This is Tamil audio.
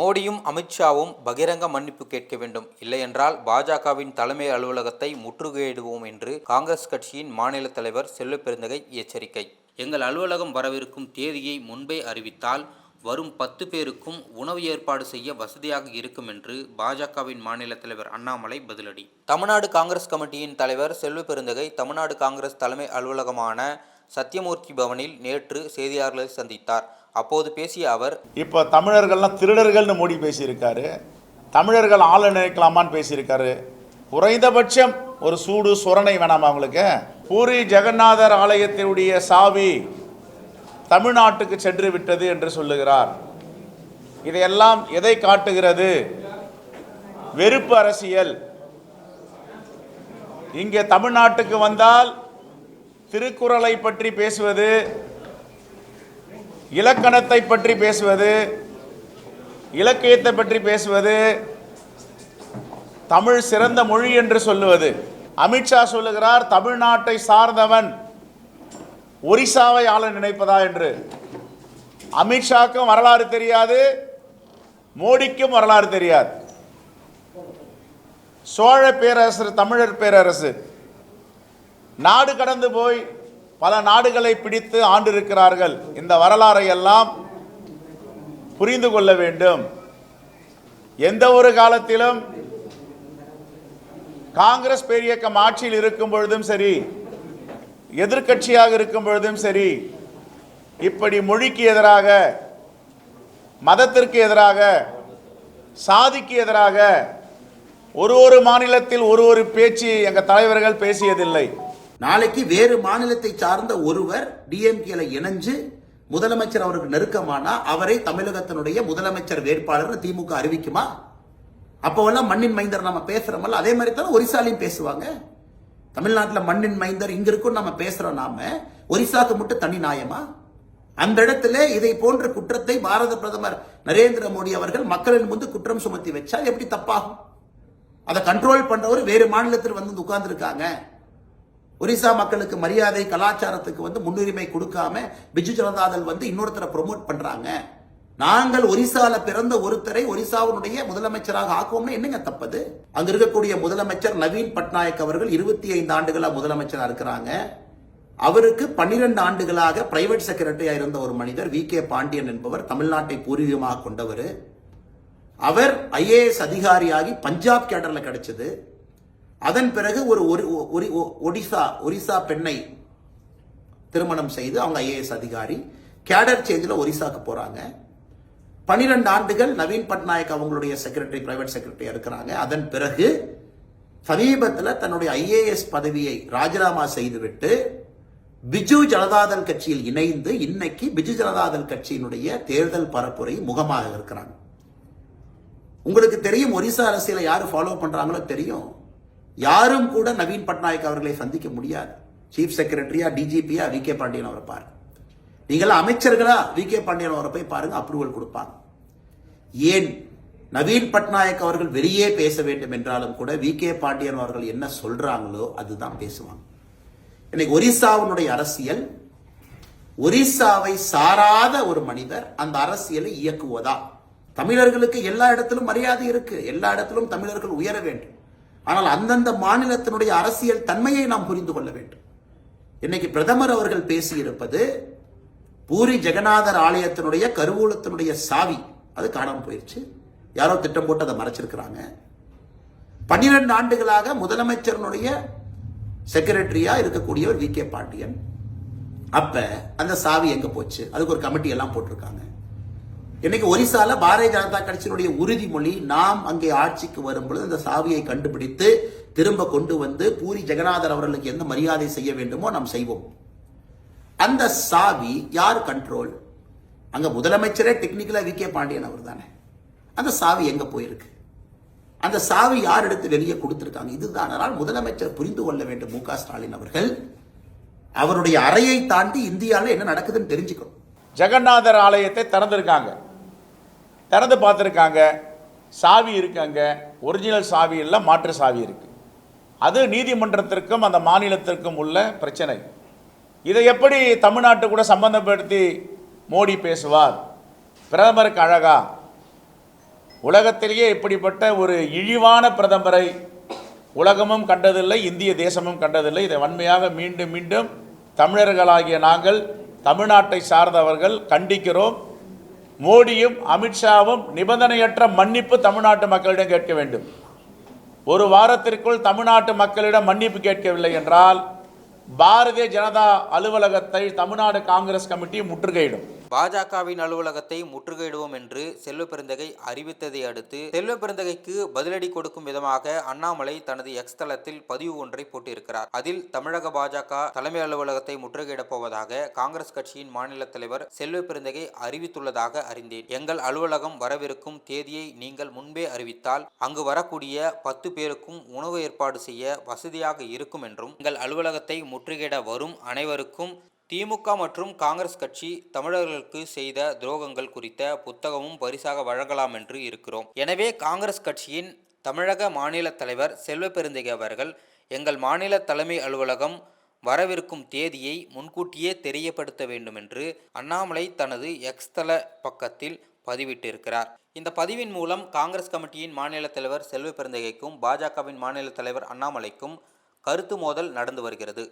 மோடியும் அமித்ஷாவும் பகிரங்க மன்னிப்பு கேட்க வேண்டும். இல்லையென்றால் பாஜகவின் தலைமை அலுவலகத்தை முற்றுகையிடுவோம் என்று காங்கிரஸ் கட்சியின் மாநில தலைவர் செல்வப்பெருந்தகை எச்சரிக்கை. எங்கள் அலுவலகம் வரவிருக்கும் தேதியை முன்பே அறிவித்தால் வரும் பத்து பேருக்கும் உணவு ஏற்பாடு செய்ய வசதியாக இருக்கும் என்று பாஜகவின் மாநில தலைவர் அண்ணாமலை பதிலடி. தமிழ்நாடு காங்கிரஸ் கமிட்டியின் தலைவர் செல்வ பெருந்தகை தமிழ்நாடு காங்கிரஸ் தலைமை அலுவலகமான சத்தியமூர்த்தி பவனில் நேற்று செய்தியாளர்களை சந்தித்தார். அப்போது பேசிய அவர் இப்போ தமிழர்கள்லாம் திருடர்கள்னு மோடி பேசியிருக்காரு. தமிழர்கள் ஆள நினைக்கலாமான்னு பேசியிருக்காரு. குறைந்தபட்சம் ஒரு சூடு சுரணை வேணாமா அவங்களுக்கு? பூரி ஜெகநாதர் ஆலயத்தினுடைய சாவி தமிழ்நாட்டுக்கு சென்று விட்டது என்று சொல்லுகிறார். இதையெல்லாம் எதை காட்டுகிறது? வெறுப்பு அரசியல். இங்கே தமிழ்நாட்டுக்கு வந்தால் திருக்குறளை பற்றி பேசுவது இலக்கணத்தை பற்றி பேசுவது இலக்கியத்தை பற்றி பேசுவது தமிழ் சிறந்த மொழி என்று சொல்லுவது. அமித்ஷா சொல்லுகிறார் தமிழ்நாட்டை சார்ந்தவன் ஒரிசாவை ஆள நினைப்பதா? என்று. அமித்ஷாக்கும் வரலாறு தெரியாது மோடிக்கும் வரலாறு தெரியாது. சோழ பேரரசர் தமிழர் பேரரசு நாடு கடந்து போய் பல நாடுகளை பிடித்து ஆண்டிருக்கிறார்கள். இந்த வரலாறை எல்லாம் புரிந்து கொள்ள வேண்டும். எந்த ஒரு காலத்திலும் காங்கிரஸ் பேரியக்கம் ஆட்சியில் இருக்கும் பொழுதும் சரி எதிர்க்கட்சியாக இருக்கும் பொழுதும் சரி இப்படி மொழிக்கு எதிராக மதத்திற்கு எதிராக சாதிக்கு எதிராக ஒரு ஒரு மாநிலத்தில் ஒரு ஒரு பேச்சு எங்கள் தலைவர்கள் பேசியதில்லை. நாளைக்கு வேறு மாநிலத்தை சார்ந்த ஒருவர் டிஎம்கேல இணைஞ்சு முதலமைச்சர் அவருக்கு நெருக்கமானா அவரை தமிழகத்தினுடைய முதலமைச்சர் வேட்பாளர் திமுக அறிவிக்குமா? அப்போவெல்லாம் மண்ணின் மைந்தர் நம்ம பேசுறோமல்ல அதே மாதிரி தானே ஒரிசாலையும் பேசுவாங்க. தமிழ்நாட்டில் மண்ணின் மைந்தர் இங்க இருக்கும் நம்ம பேசுறோம் நாம. ஒரிசாக்கு மட்டும் தனி நியாயமா அந்த இடத்துல இதை போன்ற குற்றத்தை பாரத பிரதமர் நரேந்திர மோடி அவர்கள் மக்களின் முன்பு குற்றம் சுமத்தி வச்சா எப்படி தப்பாகும்? அதை கண்ட்ரோல் பண்றவர் வேறு மாநிலத்தில் வந்து உட்கார்ந்து இருக்காங்க ஒரிசா மக்களுக்கு மரியாதை கலாச்சாரத்துக்கு வந்து முன்னுரிமை கொடுக்காம பிஜு ஜனதாதள் வந்து இன்னொருத்தரை ப்ரொமோட் பண்றாங்க. நாங்கள் ஒரிசால பிறந்த ஒருத்தரை ஒரிசாவினுடைய முதலமைச்சராக ஆக்குவோம்னு என்னங்க தப்பது? அங்க இருக்கக்கூடிய முதலமைச்சர் நவீன் பட்நாயக் அவர்கள் இருபத்தி ஐந்து ஆண்டுகளா முதலமைச்சரா இருக்கிறாங்க. அவருக்கு பன்னிரண்டு ஆண்டுகளாக பிரைவேட் செக்ரட்டரியா இருந்த ஒரு மனிதர் வி. கே. பாண்டியன் என்பவர் தமிழ்நாட்டை பூர்வீகமாக கொண்டவர். அவர் ஐஏஎஸ் அதிகாரியாகி பஞ்சாப் கேடர்ல கிடைச்சது. அதன் பிறகு ஒரு ஒரு ஒடிசா ஒரிசா பெண்ணை திருமணம் செய்து அவங்க ஐஏஎஸ் அதிகாரி கேடர் சேஞ்சில் ஒரிசாக்கு போகிறாங்க பனிரெண்டு ஆண்டுகள் நவீன் பட்நாயக் அவங்களுடைய செக்ரட்டரி பிரைவேட் செக்ரட்டரியாக இருக்கிறாங்க. அதன் பிறகு சமீபத்தில் தன்னுடைய ஐஏஎஸ் பதவியை ராஜினாமா செய்துவிட்டு பிஜு ஜனதாதள் கட்சியில் இணைந்து இன்னைக்கு பிஜு ஜனதாதள் கட்சியினுடைய தேர்தல் பரப்புரை முகமாக இருக்கிறாங்க. உங்களுக்கு தெரியும் ஒரிசா அரசியலை யாரு ஃபாலோ பண்றாங்களோ தெரியும். யாரும் கூட நவீன் பட்நாயக் அவர்களை சந்திக்க முடியாது. சீஃப் செக்ரட்டரியா டிஜிபியா வி கே பாண்டியன் அவரை பாருங்க. நீங்கள் அமைச்சர்களா வி கே பாண்டியன் அவரை போய் பாருங்க அப்ரூவல் கொடுப்பாங்க. ஏன் நவீன் பட்நாயக் அவர்கள் வெளியே பேச வேண்டும் என்றாலும் கூட வி கே பாண்டியன் அவர்கள் என்ன சொல்றாங்களோ அதுதான் பேசுவாங்க. இன்னைக்கு ஒரிசாவினுடைய அரசியல் ஒரிசாவை சாராத ஒரு மனிதர் அந்த அரசியலை இயக்குவதா? தமிழர்களுக்கு எல்லா இடத்திலும் மரியாதை இருக்கு. எல்லா இடத்திலும் தமிழர்கள் உயர வேண்டும். ஆனால் அந்தந்த மாநிலத்தினுடைய அரசியல் தன்மையை நாம் புரிந்து கொள்ள வேண்டும். இன்னைக்கு பிரதமர் அவர்கள் பேசியிருப்பது பூரி ஜெகநாதர் ஆலயத்தினுடைய கருவூலத்தினுடைய சாவி. அது காணாமல் போயிடுச்சு யாரோ திட்டம் போட்டு அதை மறைச்சிருக்கிறாங்க. பன்னிரெண்டு ஆண்டுகளாக முதலமைச்சரனுடைய செக்ரட்டரியா இருக்கக்கூடியவர் வி கே பாண்டியன். அப்ப அந்த சாவி எங்க போச்சு? அதுக்கு ஒரு கமிட்டி எல்லாம் போட்டிருக்காங்க. இன்னைக்கு ஒரிசால பாரதிய ஜனதா கட்சியினுடைய உறுதிமொழி நாம் அங்கே ஆட்சிக்கு வரும் பொழுது அந்த சாவியை கண்டுபிடித்து திரும்ப கொண்டு வந்து பூரி ஜெகநாதர் அவர்களுக்கு எந்த மரியாதை செய்ய வேண்டுமோ நாம் செய்வோம். அந்த சாவி யார் கண்ட்ரோல் அங்க முதலமைச்சரே டெக்னிக்கலா வி கே பாண்டியன் அவர் தானே. அந்த சாவி எங்க போயிருக்கு? அந்த சாவி யார் எடுத்து வெளியே கொடுத்திருக்காங்க? இதுதான். ஆனால் முதலமைச்சர் புரிந்து கொள்ள வேண்டும். மு க ஸ்டாலின் அவர்கள் அவருடைய அறையை தாண்டி இந்தியாவில் என்ன நடக்குதுன்னு தெரிஞ்சுக்கணும். ஜெகநாதர் ஆலயத்தை திறந்திருக்காங்க. திறந்து பார்த்துருக்காங்க. சாவி இருக்காங்க. ஒரிஜினல் சாவி இல்லை மாற்று சாவி இருக்குது அது நீதிமன்றத்திற்கும் அந்த மாநிலத்திற்கும் உள்ள பிரச்சனை. இதை எப்படி தமிழ்நாட்டு கூட சம்பந்தப்படுத்தி மோடி பேசுவார்? பிரதமருக்கு அழகா. உலகத்திலேயே இப்படிப்பட்ட ஒரு இழிவான பிரதமரை உலகமும் கண்டதில்லை இந்திய தேசமும் கண்டதில்லை. இதை வன்மையாக மீண்டும் மீண்டும் தமிழர்களாகிய நாங்கள் தமிழ்நாட்டை சார்ந்தவர்கள் கண்டிக்கிறோம். மோடியும் அமித்ஷாவும் நிபந்தனையற்ற மன்னிப்பு தமிழ்நாட்டு மக்களிடம் கேட்க வேண்டும். ஒரு வாரத்திற்குள் தமிழ்நாட்டு மக்களிடம் மன்னிப்பு கேட்கவில்லை என்றால் பாரதிய ஜனதா அலுவலகத்தை தமிழ்நாடு காங்கிரஸ் கமிட்டி முற்றுகையிடும். பாஜகவின் அலுவலகத்தை முற்றுகையிடுவோம் என்று செல்வ பெருந்தகை அறிவித்ததை அடுத்து செல்வ பெருந்தகைக்கு பதிலடி கொடுக்கும் விதமாக அண்ணாமலை தனது எக்ஸ் தளத்தில் பதிவு ஒன்றை போட்டிருக்கிறார். அதில் தமிழக பாஜக தலைமை அலுவலகத்தை முற்றுகையிடப் போவதாக காங்கிரஸ் கட்சியின் மாநில தலைவர் செல்வ பெருந்தகை அறிவித்துள்ளதாக அறிந்தேன். எங்கள் அலுவலகம் வரவிருக்கும் தேதியை நீங்கள் முன்பே அறிவித்தால் அங்கு வரக்கூடிய பத்து பேருக்கும் உணவு ஏற்பாடு செய்ய வசதியாக இருக்கும் என்றும் எங்கள் அலுவலகத்தை முற்றுகையிட வரும் அனைவருக்கும் திமுக மற்றும் காங்கிரஸ் கட்சி தமிழர்களுக்கு செய்த துரோகங்கள் குறித்த புத்தகமும் பரிசாக வழங்கலாம் என்று இருக்கிறோம். எனவே காங்கிரஸ் கட்சியின் தமிழக மாநில தலைவர் செல்வ பெருந்தகை அவர்கள் எங்கள் மாநில தலைமை அலுவலகம் வரவிருக்கும் தேதியை முன்கூட்டியே தெரியப்படுத்த வேண்டும் என்று அண்ணாமலை தனது எக்ஸ் தள பக்கத்தில் பதிவிட்டிருக்கிறார். இந்த பதிவின் மூலம் காங்கிரஸ் கமிட்டியின் மாநில தலைவர் செல்வ பெருந்தகைக்கும் பாஜகவின் மாநில தலைவர் அண்ணாமலைக்கும் கருத்து மோதல் நடந்து வருகிறது.